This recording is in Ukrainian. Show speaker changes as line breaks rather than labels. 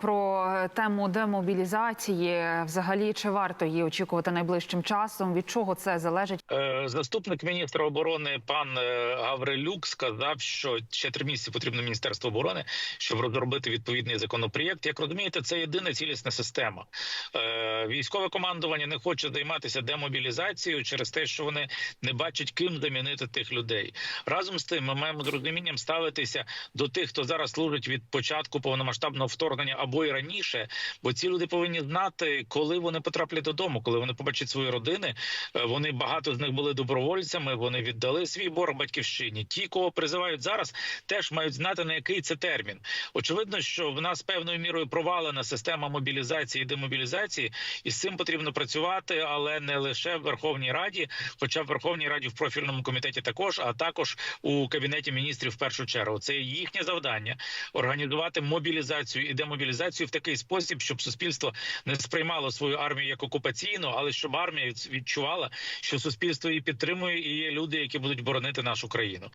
Про е, тему демобілізації, взагалі, чи варто її очікувати найближчим часом? Від чого це залежить?
Е, Заступник міністра оборони пан е, Гаврилюк сказав, що ще три місяці потрібно міністерство оборони, щоб розробити відповідний законопроєкт. Як розумієте, це єдина цілісна система. Військове командування не хоче займатися демобілізацією через те, що вони не бачать, ким замінити тих людей. Разом з тим, ми маємо з розумінням ставитися до тих, хто зараз служить від початку повномасштабного вторгнення або й раніше, бо ці люди повинні знати, коли вони потраплять додому, коли вони побачать свої родини. Е, Вони багато з них були добровольцями. Вони віддали свій борг батьківщині. Ті, кого призивають зараз, теж мають знати на який це термін. Очевидно, що в нас певною мірою провалена система мобілізації і демобілізації, і з цим потрібно працювати, але не лише в Верховній Раді, хоча в Верховній Раді в профільному комітеті також, а також у кабінеті міністрів в першу чергу. Це їхнє завдання організувати мобілізацію і демобілізацію в такий спосіб, щоб суспільство не сприймало свою армію як окупаційну, але щоб армія відчувала, що суспільство її підтримує, і є люди, які будуть боронити нашу країну.